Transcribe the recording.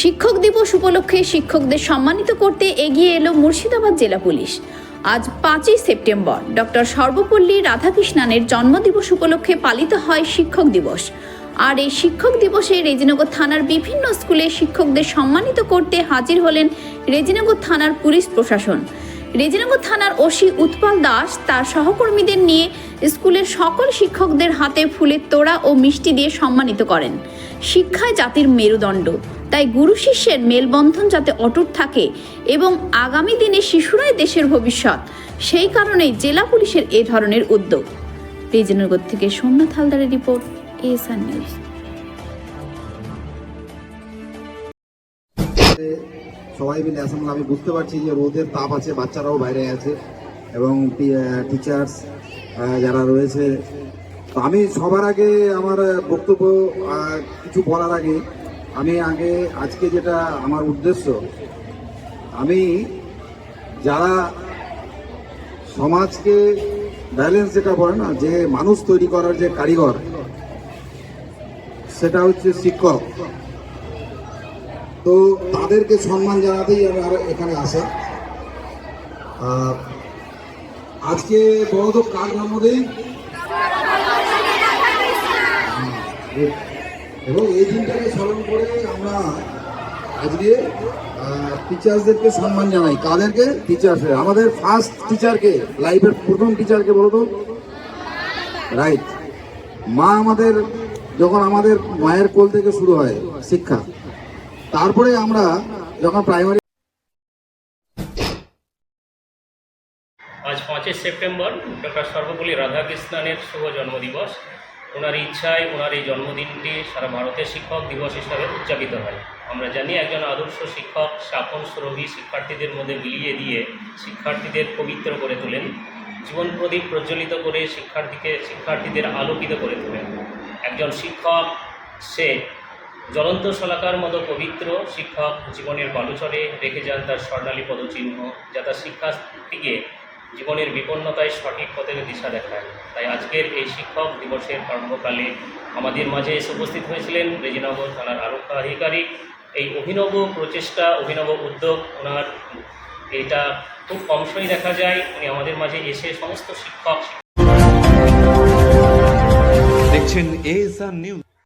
শিক্ষক দিবস উপলক্ষে শিক্ষকদের সম্মানিত করতে এগিয়ে এলো মুর্শিদাবাদ জেলা পুলিশ। আজ পাঁচই সেপ্টেম্বর, ডক্টর সর্বপল্লী রাধাকৃষ্ণানের জন্মদিবস উপলক্ষে পালিত হয় শিক্ষক দিবস। আর এই শিক্ষক দিবসে রেজিনগর থানার বিভিন্ন স্কুলে শিক্ষকদের সম্মানিত করতে হাজির হলেন রেজিনগর থানার পুলিশ প্রশাসন। রেজিনগর থানার ওসি উৎপল দাস তার সহকর্মীদের নিয়ে স্কুলের সকল শিক্ষকদের হাতে ফুলের তোড়া ও মিষ্টি দিয়ে সম্মানিত করেন। শিক্ষায় জাতির মেরুদণ্ড, তাই গুরু শিষ্যের মেলবন্ধন যাতে অটুট থাকে এবং আগামী দিনে শিশুরাই দেশের ভবিষ্যৎ, সেই কারণেই জেলা পুলিশের এ ধরনের উদ্যোগ। রেজিনগর থেকে সোমনাথ হালদারের রিপোর্ট, এএসআর নিউজ। সবাই মিলে অ্যাসেম্বল আমি বুঝতে পারছি যে রোদের তাপ আছে, বাচ্চারাও বাইরে আছে এবং টিচার্স যারা রয়েছে। তো আমি সবার আগে আমার বক্তব্য কিছু বলার আগে আমি আগে, আজকে যেটা আমার উদ্দেশ্য, আমি যারা সমাজকে ব্যালেন্স যেটা বলে না, যে মানুষ তৈরি করার যে কারিগর, সেটা হচ্ছে শিক্ষক। তো তাদেরকে সম্মান জানাতেই আমার এখানে আসা। আজকে বড় তো কার জন্মদিন এবং এই দিনটাকে স্মরণ করে আমরা আজকে টিচার্সদেরকে সম্মান জানাই। কাদেরকে? টিচার্সের আমাদের ফার্স্ট টিচারকে লাইফের প্রথম টিচারকে বলো তো? রাইট মা আমাদের, যখন আমাদের মায়ের কোল থেকে শুরু হয়, শিক্ষা তারপরে আমরা যখন প্রাইমারি আজ পাঁচই সেপ্টেম্বর, ডক্টর সর্বপল্লী রাধাকৃষ্ণনের শুভ জন্মদিবস। ওনার ইচ্ছায় ওনার এই জন্মদিনটি সারা ভারতের শিক্ষক দিবস হিসাবে উদযাপিত হয়। আমরা জানি একজন আদর্শ শিক্ষক স্থাপন সুরভি শিক্ষার্থীদের মধ্যে বিলিয়ে দিয়ে শিক্ষার্থীদের পবিত্র করে তোলেন। জীবন প্রদীপ প্রজ্বলিত করে শিক্ষার্থীকে, শিক্ষার্থীদের আলোকিত করে তোলেন। একজন শিক্ষক, সে জ্বলন্ত শলাকার মতো পবিত্র শিক্ষক জীবনের বালুচরে রেখে যান তার স্বর্ণালী পদচিহ্ন, যা তার শিক্ষার্থীকে জীবনের বিপন্নতায় সঠিক পথের দিশা দেখায়। তাই আজকের এই শিক্ষক দিবসের কর্মকালে আমাদের মাঝে এসে উপস্থিত হয়েছিলেন রেজিনগর থানার আরক্ষা আধিকারিক এই অভিনব প্রচেষ্টা, অভিনব উদ্যোগ ওনার, এটা খুব কমসই দেখা যায়। উনি আমাদের মাঝে এসে সমস্ত শিক্ষক দেখছেন নিউজ